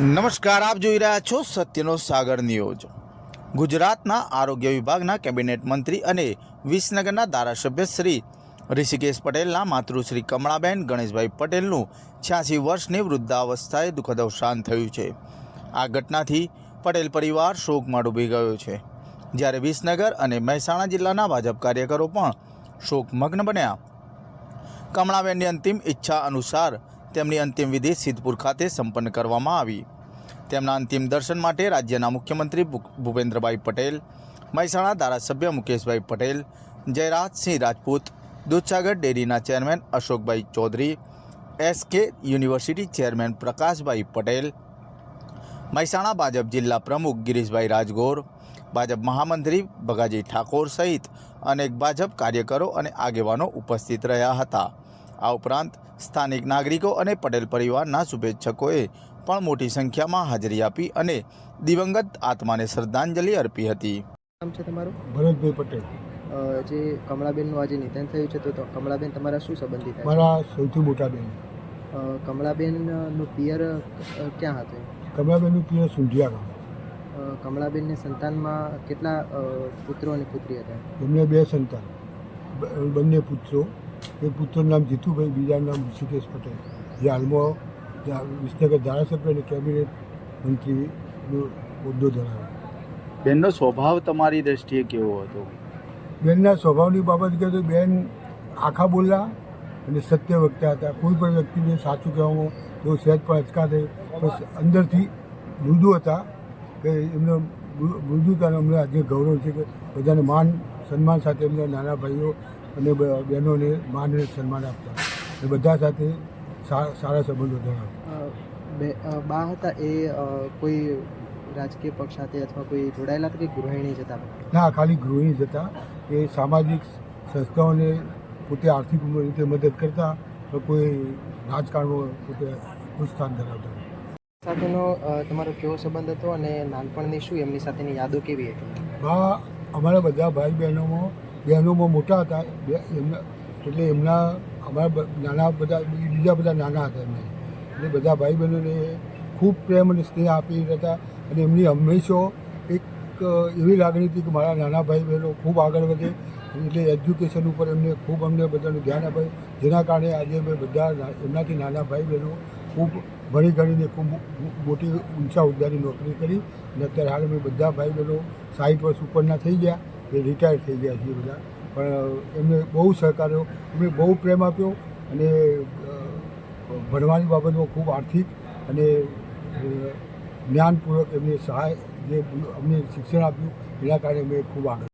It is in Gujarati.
નમસ્કાર, આપ જોઈ રહ્યા છો સત્યનો સાગર ન્યૂઝ. ગુજરાતના આરોગ્ય વિભાગના કેબિનેટ મંત્રી અને વિસનગરના ધારાસભ્ય શ્રી ઋષિકેશ પટેલના માતૃશ્રી કમળાબેન, ગણેશભાઈ પટેલનું છ્યાસી વર્ષની વૃદ્ધાવસ્થાએ દુઃખદ અવસાન થયું છે. આ ઘટનાથી પટેલ પરિવાર શોકમાં ડૂબી ગયો છે. જ્યારે વિસનગર અને મહેસાણા જિલ્લાના ભાજપ કાર્યકરો પણ શોકમગ્ન બન્યા. કમળાબેનની અંતિમ ઈચ્છા અનુસાર તેમની અંતિમ વિધિ સિદ્ધપુર ખાતે સંપન્ન કરવામાં આવી. તેમના અંતિમ દર્શન માટે રાજ્યના મુખ્યમંત્રી ભૂપેન્દ્રભાઈ પટેલ, મહેસાણા ધારાસભ્ય મુકેશભાઈ પટેલ જયરાજસિંહ રાજપૂત, દૂધસાગર ડેરીના ચેરમેન અશોકભાઈ Chaudhary SK university chairman Prakashbhai Patel, Mehsana Bhajap જિલ્લા પ્રમુખ ગિરીશભાઈ રાજગોર, ભાજપ મહામંત્રી ભગાજી ઠાકોર સહિત અનેક ભાજપ કાર્યકરો અને આગેવાનો ઉપસ્થિત રહ્યા હતા. આ ઉપરાંત સ્થાનિક નાગરિકો અને પટેલ પરિવારના શુભેચ્છકોએ પણ મોટી સંખ્યામાં હાજરી આપી અને દિવંગત આત્માને શ્રદ્ધાંજલિ અર્પી હતી. નામ છે તમારું? ભરતભાઈ પટેલ. જે કમળાબેનનું આજે નિધન થયું છે તો કમળાબેન તમારા શું સંબંધિત મારા સૌથી મોટા બેન. કમળાબેનનું પિયર ક્યાં હતું? કમળાબેનનું પિયર સુંઢિયા ગામ. કમળાબેનને સંતાનમાં કેટલા પુત્રો અને પુત્રી હતા? એમને બે સંતાન. બંને પુત્રો. એક પુત્રનું નામ જીતુભાઈ બીજાનું નામ ઋષિકેશ પટેલ. જે હાલમાં વિસનગર ધારાસભ્ય અને કેબિનેટ મંત્રીનો હોદ્દો ધરાવે. બેનનો સ્વભાવ તમારી દ્રષ્ટિએ કેવો હતો? બેનના સ્વભાવની બાબત કહે તો બેન આખા બોલ્યા અને સત્ય વક્તા હતા. કોઈ પણ વ્યક્તિને સાચું કહેવામાં તેઓ સહેજ પણ અચકાતે તો અંદરથી મૃદુ હતા. કે એમને મૃદુતાનો અમને આજે ગૌરવ છે કે બધાને માન સન્માન સાથે એમના નાના ભાઈઓ અને બ- બહેનોને માન અને સન્માન આપતા. અને બધા સાથે સારા સંબંધો ધરાવતા. બે બા હતા એ કોઈ રાજકીય પક્ષ સાથે અથવા કોઈ જોડાયેલા હતા કે ગૃહિણી જ હતા? ના ખાલી ગૃહિણી જ હતા. એ સામાજિક સંસ્થાઓને પોતે આર્થિક રીતે મદદ કરતા તો કોઈ રાજકારણમાં પોતે સ્થાન ધરાવતા સાથેનો તમારો કેવો સંબંધ હતો અને નાનપણની શું એમની સાથેની યાદો કેવી હતી? બા અમારા બધા ભાઈ બહેનોમાં બહેનોમાં મોટા હતા. એમના, એટલે એમના અમારા નાના બધા, બીજા બધા નાના હતા એમને. એટલે બધા ભાઈ બહેનોને ખૂબ પ્રેમ અને સ્નેહ આપી હતા. અને એમની હંમેશા એક, એવી લાગણી હતી કે મારા નાના ભાઈ બહેનો ખૂબ આગળ વધે. એટલે એજ્યુકેશન ઉપર એમને ખૂબ અમને બધાનું ધ્યાન આપે જેના કારણે આજે અમે બધા એમનાથી નાના ભાઈ બહેનો ખૂબ ભણી ગણીને ખૂબ મોટી ઊંચા હોદ્દાની નોકરી કરી. અને અત્યારે હાલ અમે બધા ભાઈ બહેનો સાઠ વર્ષ ઉપરના થઈ ગયા. એ રિટાયર થઈ ગયા છે બધા. પણ એમને બહુ સહકાર્યો, એમને બહુ પ્રેમ આપ્યો અને ભણવાની બાબતમાં ખૂબ આર્થિક અને જ્ઞાનપૂર્વક એમને સહાય, જે અમને શિક્ષણ આપ્યું, એના કારણે અમે ખૂબ આગળ